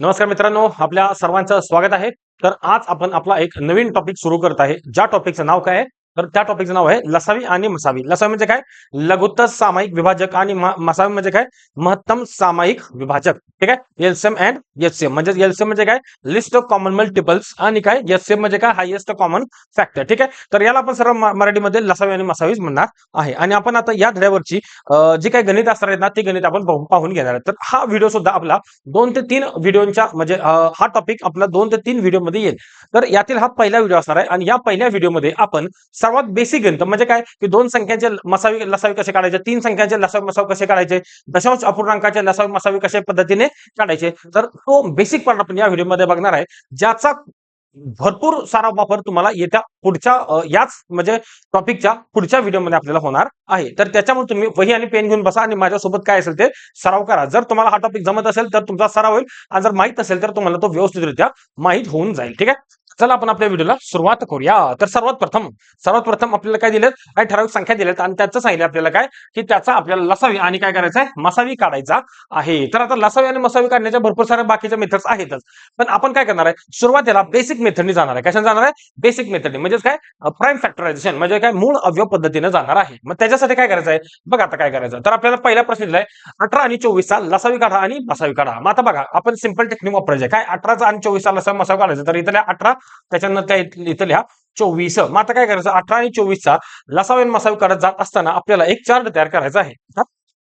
नमस्कार मित्रांनो आपल्या सर्वांचं स्वागत आहे. तर आज आपण आपला एक नवीन टॉपिक सुरू करत आहे. ज्या टॉपिकचं नाव काय आहे? तर त्या टॉपिकचं नाव आहे लसावी आणि मसावी. लसावी म्हणजे काय? लघुत्तर सामायिक विभाजक आणि मसावी म्हणजे काय? महत्तम सामायिक विभाजक. ठीक आहे? एलसीएम अँड एचसीएम म्हणजे एलसीएम म्हणजे काय? लिस्ट ऑफ कॉमन मल्टिपल्स आणि काय? एचसीएम म्हणजे काय? हायएस्ट कॉमन फॅक्टर ठीक आहे? तर याला आपण सर्व मराठीमध्ये लसावी आणि मसावीच म्हणणार आहे. आणि आपण आता या धड्यावरची जी काही गणित असणार आहेत ना ती गणित आपण पाहून पाहून घेणार आहे तर हा व्हिडिओ सुद्धा आपला दोन ते तीन व्हिडिओच्या म्हणजे हा टॉपिक आपला दोन ते तीन व्हिडिओमध्ये येईल. तर यातील हा पहिला व्हिडिओ असणार आहे. आणि या पहिल्या व्हिडिओमध्ये आपण सर्वात बेसिक गणित म्हणजे काय? की दोन संख्यांचे मसावी लसावी कसे काढायचे? तीन संख्यांचे लसावी मसावी कसे काढायचे? दशांश अपूर्णांकाचे लसावी मसावी कशा पद्धतीने काढायचे? तर तो बेसिक पार्ट आपण या व्हिडिओमध्ये बघणार आहे. ज्याचा भरपूर सारा वापर तुम्हाला येत्या पुढच्या याच म्हणजे टॉपिकच्या पुढच्या व्हिडिओमध्ये आपल्याला होणार आहे. तर त्याच्यामुळे तुम्ही वही आणि पेन घेऊन बसा आणि माझ्यासोबत काय असेल ते सराव करा. जर तुम्हाला हा टॉपिक जमत असेल तर तुमचा सराव होईल आणि जर माहीत असेल तर तुम्हाला तो व्यवस्थितरित्या माहीत होऊन जाईल. ठीक आहे? चला आपण आपल्या व्हिडिओला सुरुवात करूया. तर सर्वात प्रथम सर्वात प्रथम आपल्याला काय दिलेत? काही ठराविक संख्या दिल्यात आणि त्याचं सांगितलं आपल्याला काय? की त्याचा आपल्याला लसावी आणि काय करायचं आहे मसावी काढायचा आहे. तर आता लसावी आणि मसावी काढण्याच्या भरपूर साऱ्या बाकीच्या मेथड्स आहेतच. पण आपण काय करणार आहे? सुरुवातीला बेसिक मेथडनी जाणार आहे. कशाने जाणार आहे? बेसिक मेथडने म्हणजेच काय? प्राईम फॅक्टरायझेशन म्हणजे काय? मूळ अवयव पद्धतीने जाणार आहे. मग त्याच्यासाठी काय करायचं आहे बघा आता काय करायचं. तर आपल्याला पहिला प्रश्न दिलाय अठरा आणि चोवीसचा लसावी काढा आणि मसावी काढा. मग आता बघा आपण सिंपल टेक्निक वापरायचं काय? अठराचा आणि चोवीसचा लसावी मसावी काढायचं. तर इथल्या अठरा त्याच्यानंतर त्या इथं लिहा चोवीस. मग आता काय करायचं? अठरा आणि चोवीसचा लसावी आणि मसावी काढत जात असताना आपल्याला एक चार्ट तयार करायचा आहे.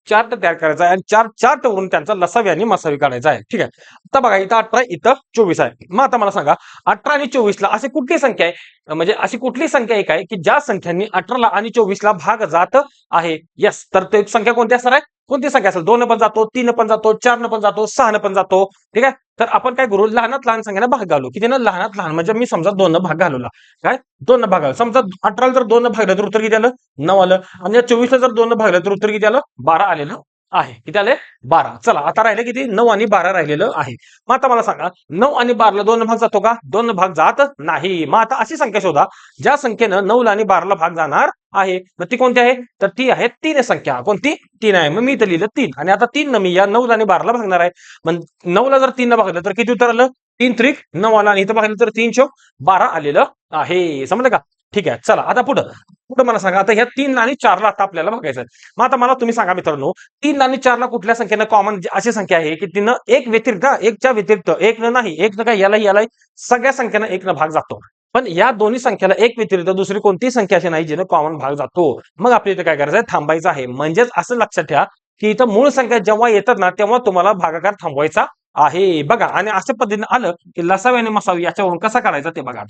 चार्ट तयार करायचा आहे आणि चार चार्ट वरून त्यांचा लसावी आणि मसावी काढायचा आहे. ठीक आहे? आता बघा इथं अठरा इथं चोवीस आहे. मग आता मला सांगा अठरा आणि चोवीसला अशी कुठली संख्या आहे? म्हणजे अशी कुठली संख्या एक आहे की ज्या संख्यांनी अठराला आणि चोवीसला भाग जात आहे? यस तर ते संख्या कोणती असणार आहे? कोणती संख्या असेल? दोन पण जातो तीन पण जातो चार न पण जातो सहा पण जातो. ठीक आहे? तर आपण काय करू? लहानात लहान संख्येला भाग घालू. किती ना? लहानात लहान. म्हणजे मी समजा दोन भाग घालवला. काय? दोन भाग घालू समजा अठराला जर दोन भागलं तर उत्तर किती आलं? नऊ आलं. आणि या चोवीसला जर दोन भागलं तर उत्तर किती आलं? बारा आलेलं. आहे. किती आले? बारा. चला आता राहिले किती? नऊ आणि बारा राहिलेलं आहे. मग आता मला सांगा नऊ आणि बाराला दोन भाग जातो का? दोन भाग जात नाही. मग आता अशी संख्या शोधा ज्या संख्येनं नऊला आणि बाराला भाग जाणार आहे. मग ती कोणती आहे? तर ती आहे तीन संख्या. कोणती? तीन आहे. मग मी इथं लिहिलं तीन. आणि आता तीन न मी या नऊला आणि बाराला भागणार आहे. मग नऊला जर तीन भागलं तर किती उत्तर आलं? तीन त्रिक नऊ आला आणि इथं भागलं तर तीन चौक बारा आलेलं आहे. समजलं का? ठीक आहे. चला आता पुढं. कुठं मला सांगा. आता ह्या तीन आणि चारला आता आपल्याला बघायचं आहे. मग आता मला तुम्ही सांगा मित्रांनो तीन आणि चारला कुठल्या संख्येनं कॉमन अशी संख्या आहे की तिनं एक व्यतिरिक्त एकच्या व्यतिरिक्त एक न नाही एक न काय याला याला सगळ्या संख्येनं एक न भाग जातो. पण या दोन्ही संख्येला एक व्यतिरिक्त दुसरी कोणतीही संख्या अशी नाही जिनं कॉमन भाग जातो. मग आपल्या इथे काय करायचं आहे? थांबायचं आहे. म्हणजेच असं लक्षात ठेवा की इथं मूळ संख्या जेव्हा येतात ना तेव्हा तुम्हाला भागाकार थांबवायचा आहे. बघा. आणि अशा पद्धतीने आलं की लसावी आणि मसावी याच्यावरून कसा करायचा ते बघा.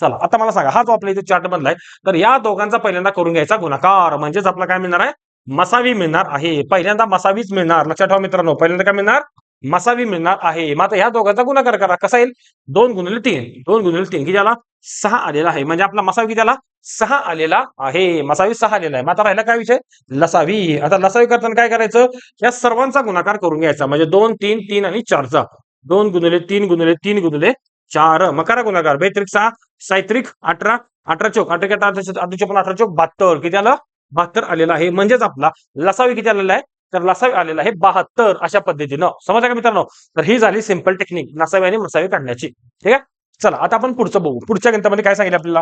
चला आता मला सांगा हा जो आपल्या इथे चार्ट बनलाय तर या दोघांचा पहिल्यांदा करून घ्यायचा गुणाकार. म्हणजेच आपला काय मिळणार आहे? मसावी मिळणार आहे. पहिल्यांदा मसावीच मिळणार. लक्षात ठेवा मित्रांनो पहिल्यांदा काय मिळणार? मसावी मिळणार आहे. मग आता ह्या दोघांचा गुणाकार करा. कसा येईल? दोन गुणिले तीन. दोन गुणिले तीन. की ज्याला सहा आलेला आहे. म्हणजे आपला मसावी त्याला सहा आलेला आहे. मसावी सहा आलेला आहे. मग आता राहिला काय विषय? लसावी. आता लसावी करताना काय करायचं? या सर्वांचा गुणाकार करून घ्यायचा. म्हणजे दोन तीन तीन आणि चारचा. दोन गुणिले तीन गुणिले तीन गुणिले चार. मग करा गुणाकार. बेत्रिक सहा. सायत्रिक अठरा अठरा चौक अठरा अठरा अठरा चौक अठरा चौक बहात्तर. किती आलं? बहात्तर आलेला आहे. म्हणजेच आपला लसावी किती आलेला आहे? तर लसावी आलेला आहे बहात्तर अशा पद्धतीनं. समजलं का मित्रांनो? तर ही झाली सिंपल टेक्निक लसावी आणि मसावी काढण्याची. ठीक आहे? चला आता आपण पुढचं बघू. पुढच्या गणितामध्ये काय सांगितलं आपल्याला?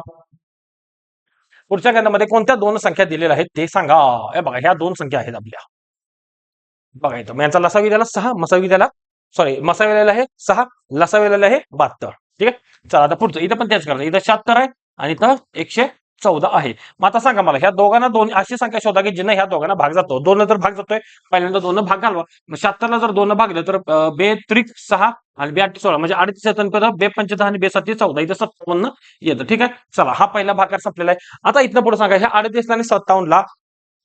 पुढच्या गणितामध्ये कोणत्या दोन संख्या दिलेल्या आहेत ते सांगा. हे बघा ह्या दोन संख्या आहेत आपल्या. बघा इथं. यांचा लसावी द्याला सहा मसावी द्याला सॉरी मसावी आलेला आहे सहा लसावी आलेला आहे बहात्तर. ठीक आहे? चला आता पुढचं. इथं पण तेच करायचं इथं शहात्तर आहे आणि इथं एकशे चौदा आहे. मग आता सांगा मला ह्या दोघांना दोन अशी संख्या शोधा की जिनं ह्या दोघांना भाग जातो. दोन जर भाग जातोय पहिल्यांदा दोन भाग घालवा. मग शहात्तरला जर दोन भागलं तर बे त्रिक सहा आणि बे आठ सोळा. म्हणजे अडतीस सत्तर बे पंचदहा आणि बे सत्ती चौदा. इथं सत्तावन्न येतं. ठीक आहे? चला हा पहिला भाग संपलेला आहे. आता इथनं पुढे सांगा ह्या अडतीस आणि सत्तावन्नला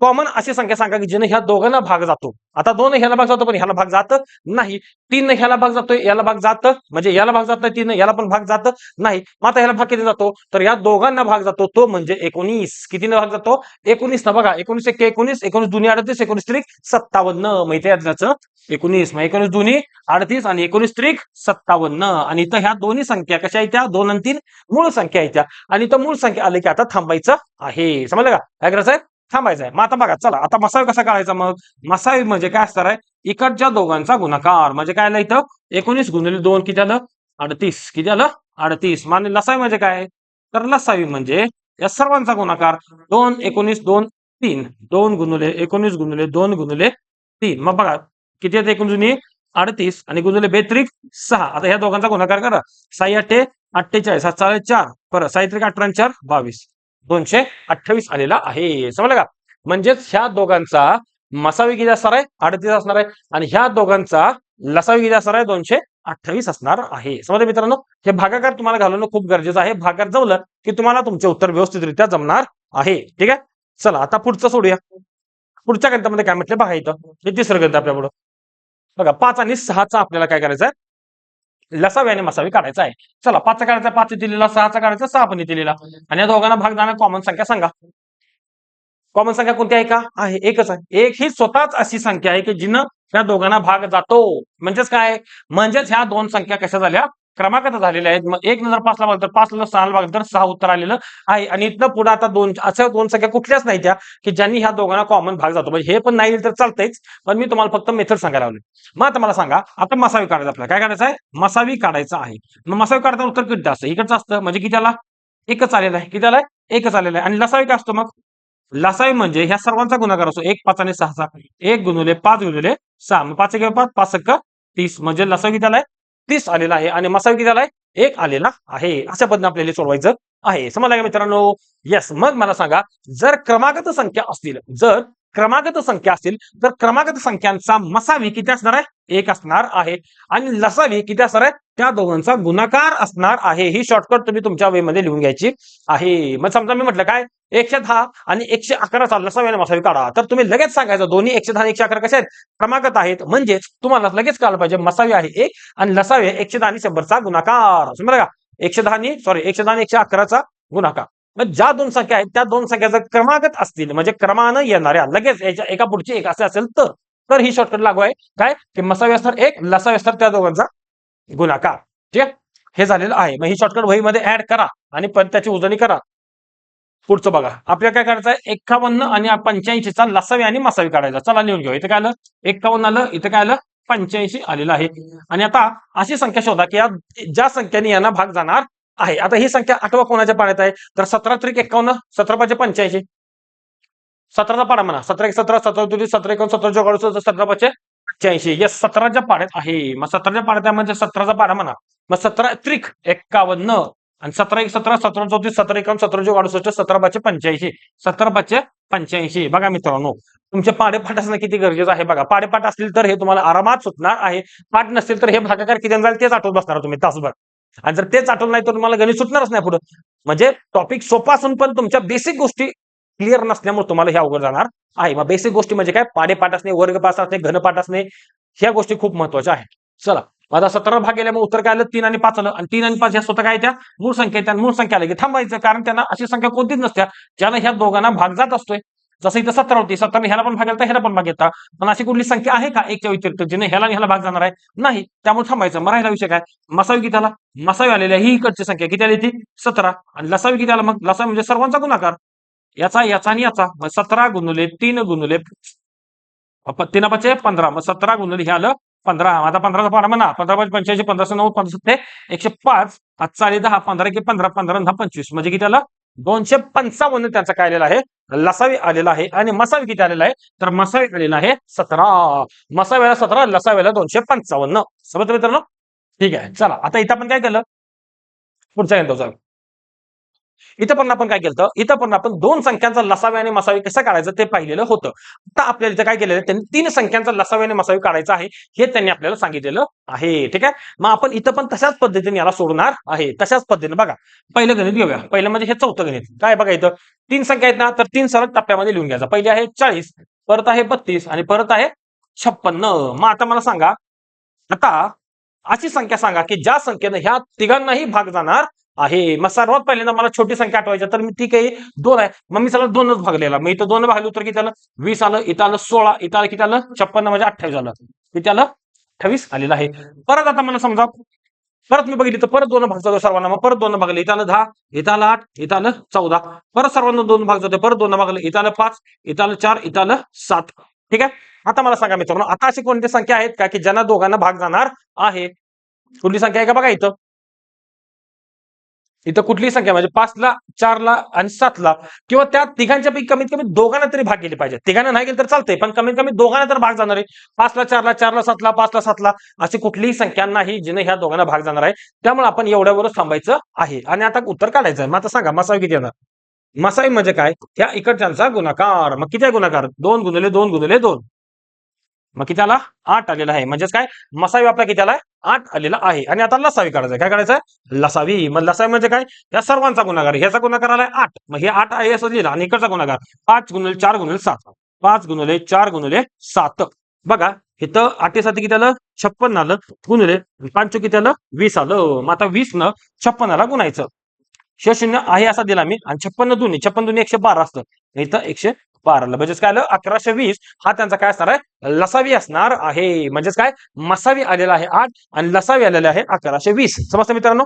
कॉमन अशी संख्या सांगा की जिने ह्या दोघांना भाग जातो. आता दोन ह्याला भाग जातो पण ह्याला भाग जात नाही. तीन ह्याला भाग जातोय याला भाग जात म्हणजे याला भाग जात नाही तीन याला पण भाग जात नाही. मग आता ह्याला भाग किती जातो? तर या दोघांना भाग जातो तो म्हणजे एकोणीस. कितीने भाग जातो? एकोणीस ना बघा एकोणीस एक एकोणीस एकोणीस दुनी अडतीस एकोणीस त्रिक सत्तावन्न. माहिती आहे त्याचं एकोणीस. मग एकोणीस दुनी अडतीस आणि एकोणीस त्रिक सत्तावन्न. आणि इथं ह्या दोन्ही संख्या कशा आहेत त्या दोन आणि तीन मूळ संख्या आहेत त्या आणि इथं मूळ संख्या आली की आता थांबायचं आहे. समजलं का? काय करायचं आहे थांबायचं आहे मग आता बघा चला आता मसावी कसा काढायचा मग? मसावी म्हणजे काय असणार आहे? इकडच्या दोघांचा गुणाकार. म्हणजे काय आलं इथं? एकोणीस गुणिले दोन किती आलं? अडतीस. किती आलं? अडतीस. मान लसावी म्हणजे काय? तर लसावी म्हणजे या सर्वांचा गुणाकार. दोन एकोणीस दोन तीन. दोन गुणुले एकोणीस गुणुले दोन गुणुले तीन. मग बघा किती आहेत एकूण जुनी? अडतीस. आणि गुणुले बेत्रिक सहा. आता ह्या दोघांचा गुणाकार करा. साई अठ्ठे अठ्ठेचाळीस. हा चाळीस चार परत साहित्रिक अठरा चार बावीस. दोनशे अठ्ठावीस आलेला आहे. समजलं का? म्हणजेच ह्या दोघांचा मसावी किती असणार आहे? अडतीस असणार आहे. आणि ह्या दोघांचा लसावी किती असणार आहे? दोनशे अठ्ठावीस असणार आहे. समजा मित्रांनो? हे भागाकार तुम्हाला घालवणं खूप गरजेचं आहे. भागाकार जमलं की तुम्हाला तुमचे उत्तर व्यवस्थितरित्या जमणार आहे. ठीक आहे? चला आता पुढचं सोडूया. पुढच्या गणितामध्ये काय म्हटलं? बघा इथं. हे तिसरं गणित आपल्यापुढं. बघा पाच आणि सहाचा आपल्याला काय करायचं आहे लसाव्याने आणि मसावी काढायचा आहे. चला पाचचा काढायचा पाच दिलेला सहाचा काढायचा सहा पण दिलेला. आणि या दोघांना भाग जाणार कॉमन संख्या सांगा. कॉमन संख्या कोणती आहे का? आहे एकच आहे. एक ही स्वतःच अशी संख्या आहे की जिनं या दोघांना भाग जातो. म्हणजेच काय? म्हणजेच ह्या दोन संख्या कशा झाल्या? क्रमांकात झालेले आहेत. मग एक नंतर पाचला भाग तर पाचला सहाला भाग तर सहा उत्तर आलेलं आहे. आणि इथनं पुढे आता दोन अशा दोन संख्या कुठल्याच नाही त्या की ज्यांनी ह्या दोघांना कॉमन भाग जातो. म्हणजे हे पण नाही दिलं तर चालतंयच पण मी तुम्हाला फक्त मेथड सांगायला लावले मग आता मला सांगा आता मसावी काढायचं आपल्याला. काय काढायचं आहे? मसावी काढायचं आहे. मग मसावी काढताना उत्तर किती असतं? इकडचं असतं. म्हणजे किती आला? एकच आलेलं आहे. किती आलाय एकच आलेलं आहे. आणि लसावी काय असतो मग? लसावी म्हणजे ह्या सर्वांचा गुणाकार असतो. एक पाच आणि सहाचा. एक गुणुले पाच गुणुले सहा. मग पाच एक पाच पाच सक्क तीस. म्हणजे लसावी किती आलाय? तीस आलेला आहे आणि मसावी किती आलाय एक आलेला आहे. अशा पद्धतीने आपल्याला सोडवायचं आहे. समजलं का मित्रांनो? येस मग मला सांगा जर क्रमागत संख्या असतील जर क्रमागत संख्या असतील तर क्रमागत संख्यांचा मसावी किती असणार आहे? एक असणार आहे. आणि लसावी किती असणार आहे? त्या दोघांचा गुणाकार असणार आहे. ही शॉर्टकट तुम्ही तुमच्या वेमध्ये लिहून घ्यायची आहे. मग समजा मी म्हटलं काय? एकशे दहा आणि एकशे अकराचा लसावी आणि मसावी काढा. तर तुम्ही लगेच सांगायचं दोन्ही एकशे दहा एकशे अकरा कसे आहेत? क्रमागत आहेत. म्हणजेच तुम्हाला लगेच कळलं पाहिजे मसावी आहे एक आणि लसावी एकशे दहा आणि शंभरचा गुणाकार. समजा का? एकशे दहा आणि सॉरी एकशे दहा आणि एकशे अकराचा गुणाकार. मग ज्या दोन संख्या आहेत त्या दोन संख्या जर क्रमागत असतील म्हणजे क्रमानं येणाऱ्या लगेच याच्या एका पुढची एक असे असेल तर तर ही शॉर्टकट लागू आहे. काय? की मसावी असणार एक लसावी असणार त्या दोघांचा गुणाकार. ठीक आहे? हे झालेलं आहे. मग ही शॉर्टकट वहीमध्ये ऍड करा आणि पण त्याची उजळणी करा. पुढचं बघा. आपल्याला काय करायचं आहे? एक्कावन्न आणि पंच्याऐंशीचा लसावी आणि मसावी काढायचा. चला लिहून घेऊ. इथं काय आलं? एक्कावन्न आलं. इथं काय आलं? पंच्याऐंशी आलेलं आहे. आणि आता अशी संख्या शोधा की या ज्या संख्येने यांना भाग जाणार आहे. आता ही संख्या आठवा कोणाच्या पाण्यात आहे? तर सतरा त्रिक एकावन्न सतरा पाचशे पंच्याऐंशी. सतराचा पाडा म्हणा. सतरा एक सतरा सतरा तुझी सतरा एकावन्न सतरा चौकाळीस सतरा पाचशे पंच्याऐंशी. या सतराच्या पाड्यात आहे. मग सतराच्या पाड्यात आहे म्हणजे सतराचा पाडा म्हणा. मग सतरा त्रिक एक्कावन्न आणि सतरा एक सतरा सतरा चौतीस सतरा एकावन्न सतरा चौक अडुसष्ट सतरा पाचशे पंच्याऐंशी. सतरा पाचशे पंच्याऐंशी. बघा मित्रांनो तुमचे पाडेपाठ असणं किती गरजेचं आहे बघा. पाडेपाठ असतील तर हे तुम्हाला आरामात सुटणार आहे. पाठ नसतील तर हे भागाकार किती जाईल तेच आठवत बसणार तुम्ही तासभर. आणि जर तेच आठवलं नाही तर तुम्हाला गणित सुटणारच नाही पुढे. म्हणजे टॉपिक सोपा असून पण तुमच्या बेसिक गोष्टी क्लिअर नसल्यामुळे तुम्हाला हे अवघड जाणार आहे. मग बेसिक गोष्टी म्हणजे काय? पाडेपाठ असणे वर्गपाठ असणे घनपाठ असणे ह्या गोष्टी खूप महत्त्वाच्या आहेत. चला माझा सतरा भाग गेल्यामुळे उत्तर काय आलं? तीन आणि पाच आलं. आणि तीन आणि पाच ह्या स्वतः काय त्या? मूळ संख्या त्या मूळ संख्या आल्या की थांबायचं कारण त्यांना अशी संख्या कोणतीच नसत्या ज्यानं ह्या दोघांना भाग जात असतोय. जसं इथं सतरा होती सतरा ह्याला पण भाग येतात ह्याला पण भाग येतात पण अशी कुठली संख्या आहे का? एकच्या व्यतिरिक्त जिने ह्याला आणि ह्याला भाग जाणार आहे? नाही. त्यामुळे थांबायचं. मग विषय काय? मसावी किती आला मसावी आलेल्या ही इकडची संख्या. किती आली ती? सतरा. आणि लसावी किती आला मग लसावी म्हणजे सर्वांचा गुणाकार. याचा याचा आणि याचा. मग सतरा गुणुले तीन गुणुले तीन पाचशे पंधरा. मग सतरा गुणुले हे आलं पंधरा. आता पंधराचा पाडा म्हणा पंधरा पाच पंच्याऐंशी पंधराशे नऊ पंधरा सत्ते एकशे पाच. आजचा आले दहा पंधरा की पंधरा पंधरा दहा पंचवीस. म्हणजे किती आलं? दोनशे पंचावन्न त्याचा काय आलेला आहे? लसावी आलेला आहे आणि मसावी किती आलेला आहे. तर मसावी आलेला आहे सतरा. मसाव्याला सतरा लसाव्याला दोनशे पंचावन्न. समजतं मित्रांनो? ठीक आहे चला. आता इथं आपण काय केलं? पुढचा घेतो जाऊ इथं पण आपण काय केलं इथं पण आपण दोन संख्यांचा लसावे आणि मसावी कसं काढायचं ते पाहिलेलं होतं. आता आपल्याला इथं काय केलेलं आहे? त्यांनी तीन संख्यांचा लसावे आणि मसावी काढायचं आहे. हे त्यांनी आपल्याला सांगितलेलं आहे. ठीक आहे? मग आपण इथं पण तशाच पद्धतीने याला सोडणार आहे. तशाच पद्धतीने बघा. पहिलं गणित घेऊया. पहिलं म्हणजे हे चौथं गणित. काय बघा इथं? तीन संख्या आहेत ना तर तीन सरळ टप्प्यामध्ये लिहून घ्यायचा. पहिले आहे चाळीस परत आहे बत्तीस आणि परत आहे छप्पन्न. मग आता मला सांगा आता अशी संख्या सांगा की ज्या संख्येनं ह्या तिघांनाही भाग जाणार आहे. मग सर्वात पहिल्यांदा मला छोटी संख्या आठवायची तर मी ती काही दोन आहे. मग मी सगळं दोनच भागलेला मग इथं दोन भागले तर किती आलं? वीस आलं. इथं आलं सोळा. इथं आलं किती आलं? छप्पन्न म्हणजे अठ्ठावीस आलं किती आलं? अठ्ठावीस आलेलं आहे. परत आता मला समजा परत मी बघितली तर परत दोन भाग जातो सर्वांना. मग परत दोन भागले. इथं आलं दहा इथं आलं आठ इथं आलं चौदा. परत सर्वांना दोन भाग जातो परत दोन भागले. इथं आलं पाच इथं आलं चार इथं आलं सात. ठीक आहे? आता मला सांगा मित्रांनो आता अशी कोणती संख्या आहेत का? की ज्यांना दोघांना भाग जाणार आहे? कुठली संख्या आहे का? बघा इथं. इथं कुठली संख्या म्हणजे पाचला चारला आणि सातला किंवा त्या तिघांच्या पैकी कमीत कमी दोघांना तरी भाग गेले पाहिजे तिघांना नाही गेले तर चालतंय पण कमीत कमी दोघांना तर भाग जाणार आहे. पाचला चारला चारला सातला पाचला सातला अशी कुठलीही संख्या नाही जिने ह्या दोघांना भाग जाणार आहे. त्यामुळे आपण एवढ्यावरच थांबायचं आहे. आणि आता उत्तर काढायचं आहे मग आता सांगा मसावी किती येणार? मसावी म्हणजे काय? त्या इकडच्यांचा गुणाकार. मग किती आहे गुणाकार? दोन गुणले दोन गुणले दोन. मग किती आला आठ आलेला आहे. म्हणजेच काय? मसावी आपला किती आलाय आठ आलेला आहे. आणि आता लसावी काढायचं काय काढायचं लसावी. मग लसावी म्हणजे काय? या सर्वांचा गुणाकार ह्याचा गुणाकार आलाय आठ. मग हे आठ आहे असं लिहिलं. आणि इकडचा गुणाकार पाच गुणले चार गुणले सात. पाच गुणले चार गुणले सात. बघा इथं आठेसाठी किती आलं छप्पन आलं. गुणले पाच किती आलं वीस आलं. मग आता वीस न छप्पनाला गुणायचं. शून्य आहे असा दिला मी. आणि छप्पन्न दोन्ही. छप्पन दोन्ही एकशे बारा असतं. इथं एकशे बारा म्हणजेच काय आलं? अकराशे वीस हा त्यांचा काय असणार आहे? लसावी असणार आहे. म्हणजेच काय? मसावी आलेला आहे आठ आणि लसावी आलेला आहे अकराशे वीस. समजतं मित्रांनो?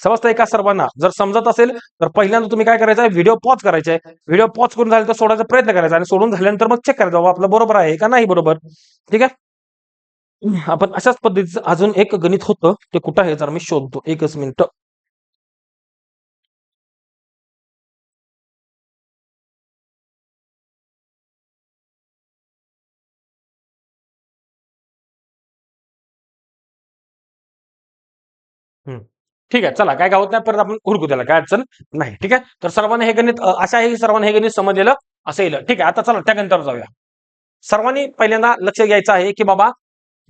समजतंय का सर्वांना? जर समजत असेल तर पहिल्यांदा तुम्ही काय करायचं आहे? व्हिडिओ पॉज करायचा आहे. व्हिडिओ पॉज करून झाले तर सोडायचा प्रयत्न करायचा आणि सोडून झाल्यानंतर मग चेक करायचं बाबा आपलं बरोबर आहे का नाही बरोबर? ठीक आहे? आपण अशाच पद्धतीचं अजून एक गणित होतं. ते कुठं आहे? जर मी शोधतो. एकच मिनिट. ठीक आहे चला काय गावत नाही परत आपण हुरकू त्याला काय अडचण नाही ठीक आहे? तर सर्वांनी हे गणित अशा आहे की सर्वांनी हे गणित समजलेलं असेल ठीक आहे आता चला त्या गणितावर जाऊया. सर्वांनी पहिल्यांदा लक्ष घ्यायचं आहे की बाबा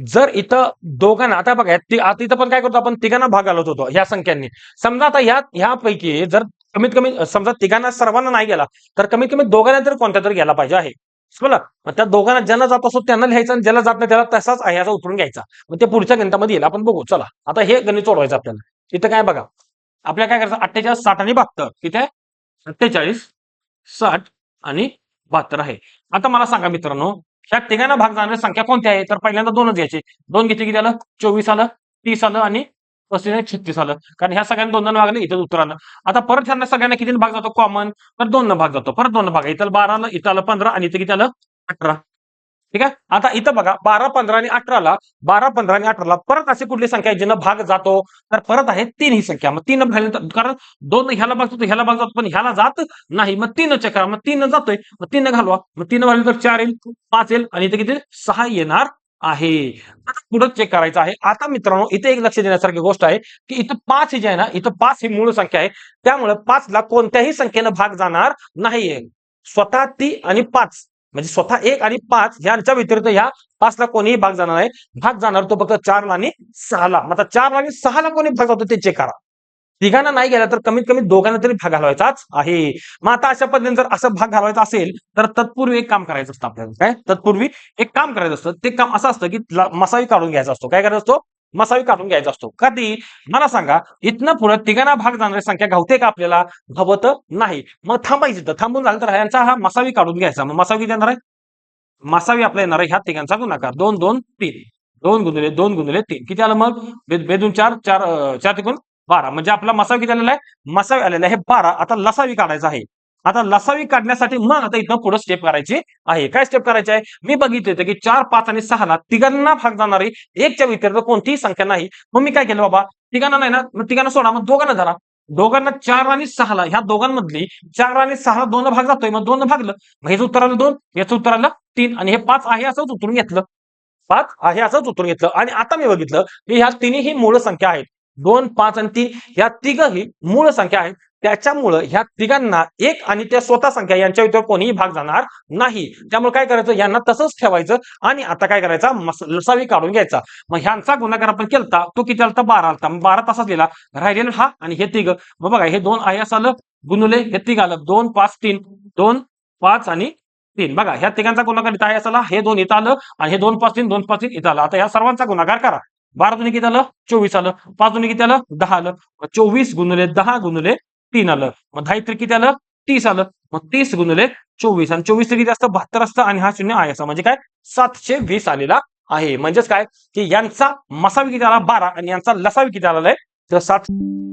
जर इथं दोघांना आता बघा आता इथं पण काय करतो आपण तिघांना भाग घालत होतो ह्या संख्यांनी. समजा आता ह्या ह्यापैकी जर कमीत कमी समजा तिघांना सर्वांना नाही गेला तर कमीत कमी दोघांना तर कोणत्या तरी गेला पाहिजे आहे. बोला मग त्या दोघांना ज्यांना जात असतो त्यांना लिहायचं आणि ज्याला जात नाही त्याला तसाच ह्याचा उतरून घ्यायचा. मग ते पुढच्या गणितामध्ये येईल. आपण बघू. चला. आता हे गणित सोडवायचं आपल्याला. इथं काय बघा. आपल्याला काय करायचं? अठ्ठेचाळीस साठ आणि बहात्तर. किती अठ्ठेचाळीस साठ आणि बहात्तर आहे. आता मला सांगा मित्रांनो ह्या तिघांना भाग जाणारी संख्या कोणत्या आहे? तर पहिल्यांदा दोनच घ्यायचे. दोन घेतले किती आलं चोवीस आलं तीस आलं आणि पस्तीस आणि छत्तीस आलं? कारण ह्या सगळ्यांना दोन दोन भागले इथं उत्तर आलं. आता परत ह्यांना सगळ्यांना किती भाग जातो? कॉमन तर दोन भाग जातो. परत दोन भाग. इथं बारा इथं आलं पंधरा आणि इथं किती आलं? अठरा. ठीक आहे? आता इथं बघा बारा पंधरा आणि अठराला बारा पंधरा आणि अठराला परत अशी कुठली संख्या आहे जिनं भाग जातो? तर परत आहे तीन ही संख्या. मग तीन भाग कारण दोन ह्याला भाग जातो ह्याला भाग जातो पण ह्याला जात नाही. मग तीन चक्र मग तीन जातोय. मग तीन घालवा. मग तीन घालून तर चार येईल पाच येईल आणि इथे किती? सहा येणार. आहे. आता पुढं चेक करायचं आहे. आता मित्रांनो इथे एक लक्ष देण्यासारखी गोष्ट आहे की इथं पाच ही जी आहे ना इथं पाच ही मूळ संख्या आहे. त्यामुळे पाचला कोणत्याही संख्येनं भाग जाणार नाहीये. स्वतः ती आणि पाच म्हणजे स्वतः एक आणि पाच ह्यांच्या व्यतिरिक्त ह्या पाचला कोणीही भाग जाणार आहे भाग जाणार तो फक्त चारला आणि सहाला मग आता चारला आणि सहाला कोणी भाग जातो ते चेक करा. तिघांना नाही गेला तर कमीत कमी दोघांना तरी भाग घालवायचाच आहे. मग आता अशा पद्धतीने जर असं भाग घालवायचा असेल तर तत्पूर्वी एक काम करायचं असतं आपल्याला. काय? तत्पूर्वी एक काम करायचं असतं. ते काम असं असतं की मसावी काढून घ्यायचा असतो. काय करायचा असतो? मसावी काढून घ्यायचा असतो. कधी? मला सांगा इथनं पुढे तिघांना भाग जाणारी संख्या घावते का आपल्याला? घावत नाही. मग थांबायचं तर थांबून झालं तर यांचा हा मसावी काढून घ्यायचा. मग मसावी किती येणार आहे? मसावी आपल्या येणार आहे ह्या तिघांचा गुणाकार. दोन दोन तीन. दोन गुणले दोन गुणले तीन. किती आलं मग? बेदून चार चार चार तिकून बारा. म्हणजे आपला मसावी किती आलेला आहे? मसावी आलेला आहे बारा. आता लसावी काढायचा आहे. आता लसावी काढण्यासाठी मग आता इथं पुढे स्टेप करायची आहे. काय स्टेप करायची आहे? मी बघितलं होते की चार पाच आणि सहाला तिघांना भाग जाणारी एकच्या व्यतिरिक्त कोणतीही संख्या नाही. मग मी काय केलं बाबा? तिघांना नाही ना? मग तिघांना सोडा. मग दोघांना धरा. दोघांना चार आणि सहाला ह्या दोघांमधली चार आणि सहाला दोन भाग जातोय. मग दोन भागलं. मग हेच उत्तर आलं दोन. याचं उत्तर आलं तीन. आणि हे पाच आहे असंच उतरून घेतलं. पाच आहे असंच उतरून घेतलं. आणि आता मी बघितलं की ह्या तिन्ही ही मूळ संख्या आहेत. दोन पाच आणि तीन ह्या तिघही मूळ संख्या आहेत. त्याच्यामुळं ह्या तिघांना एक आणि त्या स्वतः संख्या यांच्या इतर कोणीही भाग जाणार नाही. त्यामुळे काय करायचं? यांना तसंच ठेवायचं आणि आता काय करायचा? लसावी काढून घ्यायचा. मग ह्यांचा गुणाकार आपण केलता तो किती आलता? बारा आलता. मग बारा तासाच लिहिला. राहिलेला हा आणि हे तिघ. मग बघा हे दोन आहे असं आलं गुणुले हे तिघ आलं. दोन पाच तीन. दोन पाच आणि तीन. बघा ह्या तिघांचा गुणाकार इथं आहे असाला हे दोन इथं आलं आणि हे दोन पाच तीन दोन पाच तीन इथं आलं. आता या सर्वांचा गुणाकार करा. बारा दोन्ही किती आलं? चोवीस आलं. पाच दोन्ही किती आलं? दहा आलं. मग चोवीस गुणले दहा गुणले तीन आलं. मग दहा इतर किती आलं? तीस आलं. मग तीस गुणले चोवीस. आणि चोवीस किती असतं? बहात्तर असतं आणि हा शून्य आहे असं. म्हणजे काय? सातशे वीस आलेला आहे. म्हणजेच काय? की यांचा मसावी किती आला? बारा. आणि यांचा लसावी किती आलेला आहे? तर सात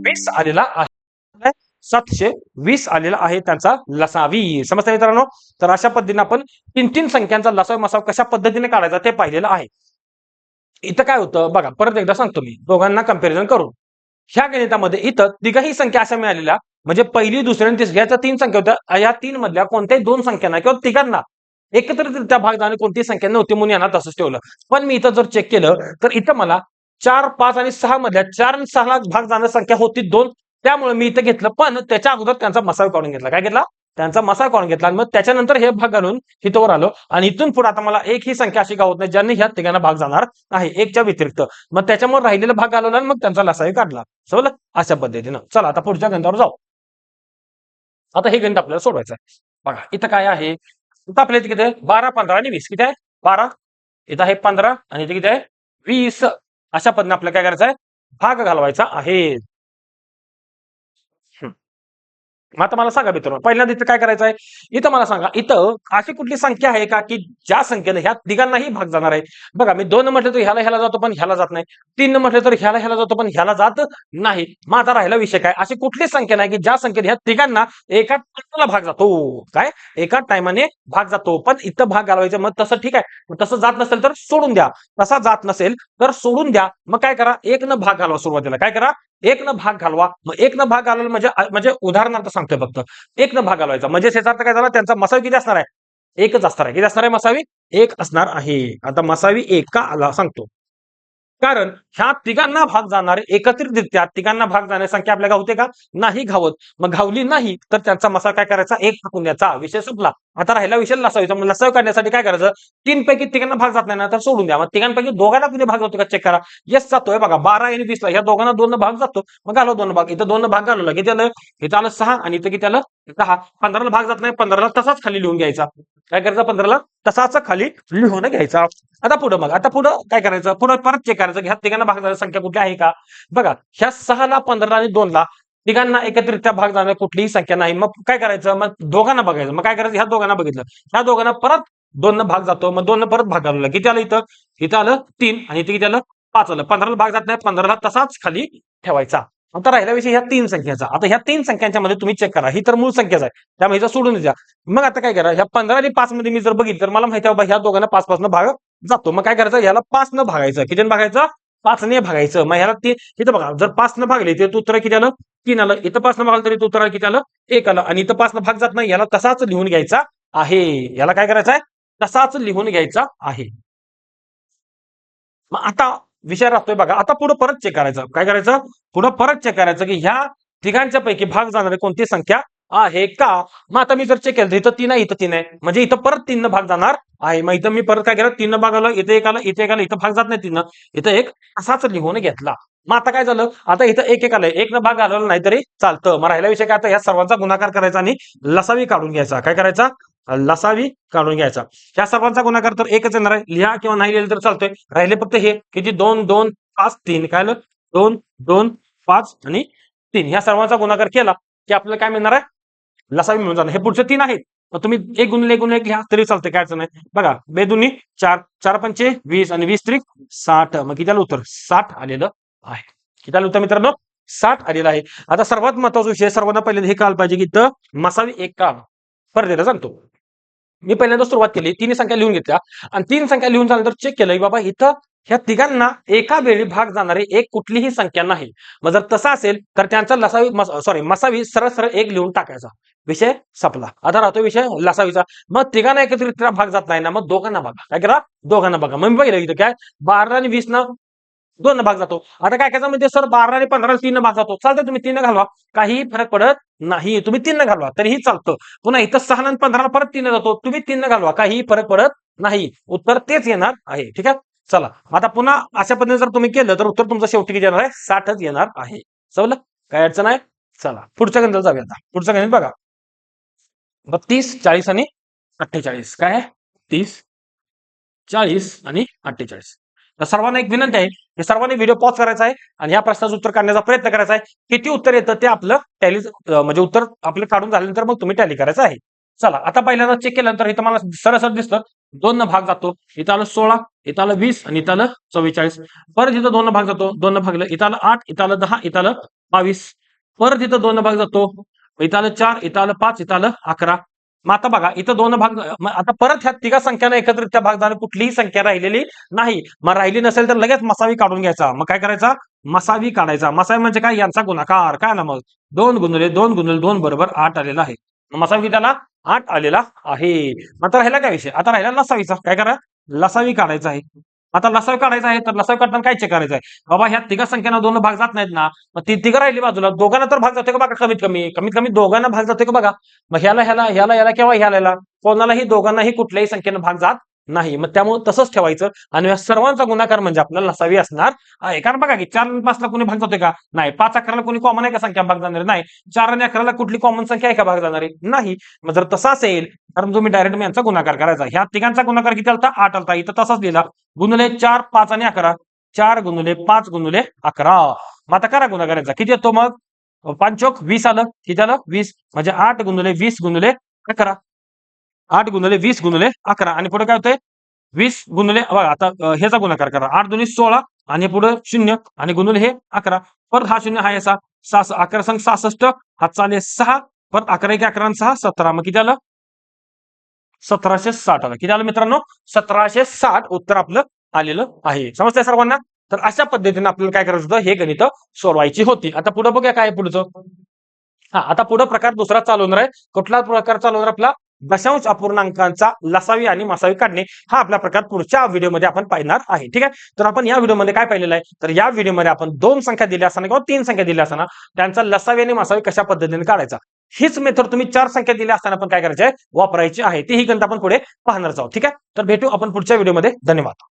वीस आलेला आहे. सातशे वीस आलेला आहे त्यांचा लसावी. समजता मित्रांनो? तर अशा पद्धतीने आपण तीन तीन संख्यांचा लसावी मसाव कशा पद्धतीने काढायचा ते पाहिलेलं आहे. इथं काय होतं? बघा परत एकदा सांगतो मी दोघांना कंपॅरिझन करून. ह्या गणितामध्ये इथं तिघाही संख्या अशा मिळालेल्या म्हणजे पहिली दुसरी आणि तिसरी याच्या तीन संख्या होत्या. या तीन मधल्या कोणत्याही दोन संख्यांना किंवा तिघांना. एकत्रितरित्या भाग जाणे कोणतीही संख्या नव्हती म्हणून यांना तसंच ठेवलं. पण मी इथं जर चेक केलं तर इथं मला चार पाच आणि सहा मधल्या चार आणि सहा भाग जाणं संख्या होती दोन. त्यामुळे मी इथं घेतलं पण त्याच्या अगोदर त्यांचा मसाव काढून घेतला. काय घेतला? त्यांचा मसा काढून घेतला आणि मग त्याच्यानंतर हे भाग घालून हितवर आलो. आणि इथून पुढे आता मला एक ही संख्या अशी गावत नाही ज्यांनी ह्या तिघांना भाग जाणार नाही एकच्या व्यतिरिक्त. मग त्याच्यामुळे राहिलेला भाग घालवला आणि मग त्यांचा लसाही काढला. समजलं? अशा पद्धतीनं. चला आता पुढच्या गणितावर जाऊ. आता हे गणित आपल्याला सोडवायचं आहे. बघा इथं काय आहे? इथं आपल्या इथे किती आहे? बारा पंधरा आणि वीस. किती आहे? बारा. इथं आहे पंधरा आणि इथे किती आहे? वीस. अशा पद्धतीने आपल्याला काय करायचं आहे? भाग घालवायचा आहे. मग आता मला सांगा मित्रांनो पहिल्यांदा इथं काय करायचं आहे इथं मला सांगा इथं अशी कुठली संख्या आहे का की ज्या संख्येने ह्या तिघांनाही भाग जाणार आहे? बघा मी दोन म्हटलं तर ह्याला ह्याला जातो पण ह्याला जात नाही. तीन म्हटलं तर ह्याला ह्याला जातो पण ह्याला जात नाही. मग आता राहिला विषय काय? अशी कुठली संख्या नाही की ज्या संख्येने ह्या तिघांना एका टायमाला भाग जातो? काय? एका टायमाने भाग जातो. पण इथं भाग घालवायचं मग तसं ठीक आहे. तसं जात नसेल तर सोडून द्या. तसा जात नसेल तर सोडून द्या. मग काय करा? एक न भाग घालवा सुरुवातीला. काय करा? एक न भाग घालवा. मग एक न भाग घालवला म्हणजे म्हणजे उदाहरणार्थ सांगतोय फक्त. एक न भाग घालवायचा. म्हणजे याचा अर्थ काय झाला? त्यांचा मसावी किती असणार आहे? एकच असणार आहे. किती असणार आहे मसावी? एक असणार आहे. आता मसावी एक का आला सांगतो. कारण ह्या तिघांना भाग जाणारे एकत्रितरित्या तिघांना भाग जाण्या संख्या आपल्या गावते का? नाही घावत. मग घावली नाही तर त्यांचा मसा काय करायचा? एक टाकून द्यायचा. विषय संपला. आता राहिला विषय लसावीचा मग करण्यासाठी काढण्यासाठी काय करायचं? तीन पैकी तिघांना भाग जात नाही ना तर सोडून द्या. मग तिघांपैकी दोघांना कुठे भाग जातो का? चेक करा. येस जातोय बघा. बारा आणि वीसला. ह्या दोघांना दोन भाग जातो. मग घालव दोन भाग. इथं दोन भाग घालवला. किती आलं इथं आलं सहा आणि इथं किती आलं? दहा. पंधराला भाग जात नाही. पंधराला तसाच खाली लिहून घ्यायचा. काय करायचं? पंधराला तसाच खाली लिहून घ्यायचा. आता पुढं मग आता पुढं काय करायचं? पुढं परत चेक करायचं ह्या तिघांना भाग जाण्याची संख्या कुठली आहे का? बघा ह्या सहाला पंधरा आणि दोनला तिघांना एकत्रित भाग जाणार कुठलीही संख्या नाही. मग काय करायचं? मग दोघांना बघायचं. मग काय करायचं? ह्या दोघांना बघितलं. ह्या दोघांना परत दोन भाग जातो. मग दोन परत भाग घालवला. किती आलं इथं? इथं आलं तीन आणि इथे किती आलं? पाच आलं. पंधराला भाग जात नाही. पंधराला तसाच खाली ठेवायचा. आता राहिला विषय ह्या तीन संख्याचा. आता ह्या तीन संख्यांच्या मध्ये तुम्ही चेक करा. ही तर मूळ संख्याच आहे. त्यामुळे हिचा सोडून द्या. मग आता काय करा? ह्या पंधरा आणि पाच मध्ये मी जर बघितलं तर मला माहिती आहे बाबा ह्या दोघांना पाच पाच भाग जातो. मग काय करायचं? ह्याला पाच न भागायचं. किती भागायचं? पाच ने भागायचं. मग ह्याला तीन इथं बघा जर पाच न भागले तर उत्तर किती आलं? तीन आलं. इथं पाच न भागलं तरी उत्तर किती आलं? एक आलं. आणि इथं पाच न भाग जात नाही याला तसाच लिहून घ्यायचा आहे. याला काय करायचं आहे तसाच लिहून घ्यायचा आहे. मग आता विषय राहतोय बघा. आता पुढे परत चेक करायचं. काय करायचं? पुढे परत चेक करायचं की ह्या तिघांच्या पैकी भाग जाणारी कोणती संख्या आहे का? मग आता मी जर चेक केलं इथं तीन आहे इथं तीन आहे. म्हणजे इथं परत तीन भाग जाणार आहे. मग इथं मी परत काय केलं? तीन भाग आलं इथे एक आलं इथे एक आलं इथं भाग जात नाही तीन इथं एक असाच लिहून घेतला. मग आता काय झालं? आता इथं एक एक आलंय. एक न भाग आलेला नाही तरी चालतं. मग राहिला विषय काय? आता ह्या सर्वांचा गुणाकार करायचा आणि लसावी काढून घ्यायचा. काय करायचा? लसावी काढून घ्यायचा. या सर्वांचा गुणाकार तर एकच येणार आहे. लिहा किंवा नाही लिहिलं तर चालतोय. राहिले फक्त हे किती दोन दोन पाच तीन काय आलं? दोन दोन पाच आणि तीन. या सर्वांचा गुणाकार केला की आपल्याला काय मिळणार आहे? लसावी मिळून जाणार. हे पुढचे तीन आहेत. मग तुम्ही एक गुणले एक गुणले एक लिहा तरी चालतंय काय अडचण नाही. बघा बेदुनी चार चार पंचे वीस आणि वीस त्रिक साठ. मग किती आलं उत्तर? साठ आलेलं आहे. किती आलं उत्तर मित्रांनो? साठ आलेलं आहे. आता सर्वात महत्त्वाचा विषय सर्वांना पहिल्यांदा हे काल पाहिजे की इथं मसावी एक काल परत सांगतो. मी पहिल्यांदा सुरुवात केली तीन संख्या लिहून घेतल्या. आणि तीन संख्या लिहून झाल्यानंतर चेक केलं की बाबा इथं ह्या तिघांना एका वेळी भाग जाणारी एक कुठलीही संख्या नाही. मग जर तसा असेल तर त्यांचा लसावी सॉरी मसावी सरळ सरळ एक लिहून टाकायचा. विषय संपला. आता राहतो विषय लसावीचा. मग तिघांना एकत्रित भाग जात नाही ना मग दोघांना बघा. काय करा दोघांना बघा. मग मी बघितलं इथं काय? बारा आणि वीस ना दोन भाग जातो. आता काय काय म्हणजे सर बारा आणि पंधरा तीन भाग जातो. चालतं तुम्ही तीन घालवा. काहीही फरक पडत नाही. तुम्ही तीन घालवा तरीही चालतं. पुन्हा इथं सहा आणि पंधरा परत तीन जातो. तुम्ही तीन घालवा काहीही फरक पडत नाही. उत्तर तेच येणार आहे. ठीक आहे? चला. आता पुन्हा अशा पद्धतीने जर तुम्ही केलं तर उत्तर तुमचं शेवटी किती येणार आहे? साठच येणार आहे. समजलं काय अडचण आहे? चला. पुढच्या गणिताला जाऊया आता. पुढचं गणित बघा. बत्तीस चाळीस आणि अठ्ठेचाळीस. काय आहे? तीस चाळीस आणि अठ्ठेचाळीस. तर सर्वांना एक विनंती आहे की सर्वांनी व्हिडिओ पॉज करायचा आहे आणि या प्रश्नाचं उत्तर काढण्याचा प्रयत्न करायचा आहे. किती उत्तर येतं ते आपलं टॅली म्हणजे उत्तर आपलं काढून झाल्यानंतर मग तुम्ही टॅली करायचं आहे. चला आता पहिल्यांदा चेक केल्यानंतर हे तुम्हाला सरसर दिसतं दोन भाग जातो. इथं आलं सोळा इथं आलं वीस आणि इथं आलं चव्वेचाळीस. परत इथं दोन भाग जातो. दोन भागलं इथं आलं आठ इथं आलं दहा इथं आलं बावीस. परत इथं दोन भाग जातो. इथं आलं चार इथं आलं पाच इथं आलं अकरा. मग आता बघा इथं दोन भाग मग आता परत ह्या तिघा संख्यानं एकत्रित त्या भाग झालं कुठलीही संख्या राहिलेली नाही. मग राहिली नसेल तर लगेच मसावी काढून घ्यायचा. मग काय करायचा? मसावी काढायचा. मसावी म्हणजे काय? यांचा गुणाकार. काय ना मग? दोन गुणले दोन गुणले दोन बरोबर आठ आलेला आहे. मग मसावी त्याला आठ आलेला आहे. आता राहिला काय विषय? आता राहिला लसावीचा. काय करा? लसावी काढायचा आहे. आता लसाव काढायचा आहे तर लसावी काढताना काय चेक करायचं आहे? बाबा ह्या तिघा संख्येनं दोन भाग जात नाहीत ना मग ती तिघं राहिली बाजूला दोघांना तर भाग जाते का बघा कमीत कमी? कमीत कमी दोघांना भाग जातोय का बघा? मग ह्याला ह्याला ह्याला ह्याला किंवा ह्याला याला कोणालाही दोघांनाही कुठल्याही संख्येनं भाग जात नाही. मग त्यामुळे तसंच ठेवायचं. आणि या सर्वांचा गुणाकार म्हणजे आपल्याला लसावी असणार. आहे कारण बघा की चार आणि पाचला कोणी भाग जातोय का? नाही. पाच अकराला कोणी कॉमन आहे का संख्या भाग जाणार? नाही. चार आणि अकराला कुठली कॉमन संख्या आहे का भाग जाणार? आहे नाही. मग जर तसा असेल कारण तुम्ही डायरेक्ट यांचा गुणाकार करायचा. ह्या तिघांचा गुणाकार किती आलता? आठ आलता. इथं तसाच लिहिला. गुणुले चार पाच आणि अकरा. चार गुणुले पाच गुणुले अकरा. मग आता करा गुणाकार याचा. किती येतो मग? पांचोक वीस आलं. किती आलं? वीस. म्हणजे आठ गुणुले वीस गुणुले अकरा. आठ गुणले वीस गुणले अकरा. आणि पुढे काय होतंय? वीस गुणले बघा आता ह्याचा गुणाकार करा. आठ दोन्ही सोळा आणि पुढे शून्य आणि गुणले हे अकरा. परत हा शून्य हा याचा. सहा अकरा संघ सहासष्ट हा चाले सहा. परत अकरा एक अकरा आणि सहा सतरा. मग किती आलं? सतराशे साठ आलं. किती आलं मित्रांनो? सतराशे साठ उत्तर आपलं आलेलं आहे. समजतंय सर्वांना? तर अशा पद्धतीने आपल्याला काय करायचं होतं? हे गणित सोडवायची होती. आता पुढे बघूया काय पुढचं. हा आता पुढे प्रकार दुसरा चालवणार आहे. कुठला प्रकार चालवणार आपला? दशांश अपूर्णांकांचा लसावी आणि मसावी काढणे हा आपला प्रकार पुढच्या व्हिडिओमध्ये आपण पाहणार आहे. ठीक आहे? तर आपण या व्हिडिओमध्ये काय पाहिलेलं आहे? तर या व्हिडिओमध्ये आपण दोन संख्या दिल्या असताना किंवा तीन संख्या दिल्या असताना त्यांचा लसावी आणि मसावी कशा पद्धतीने काढायचा? हीच मेथड तुम्ही चार संख्या दिल्या असताना आपण काय करायचे? आहे वापरायची आहे. ती ही गणित आपण पुढे पाहणार आहोत. ठीक आहे? तर भेटू आपण पुढच्या व्हिडिओमध्ये. धन्यवाद.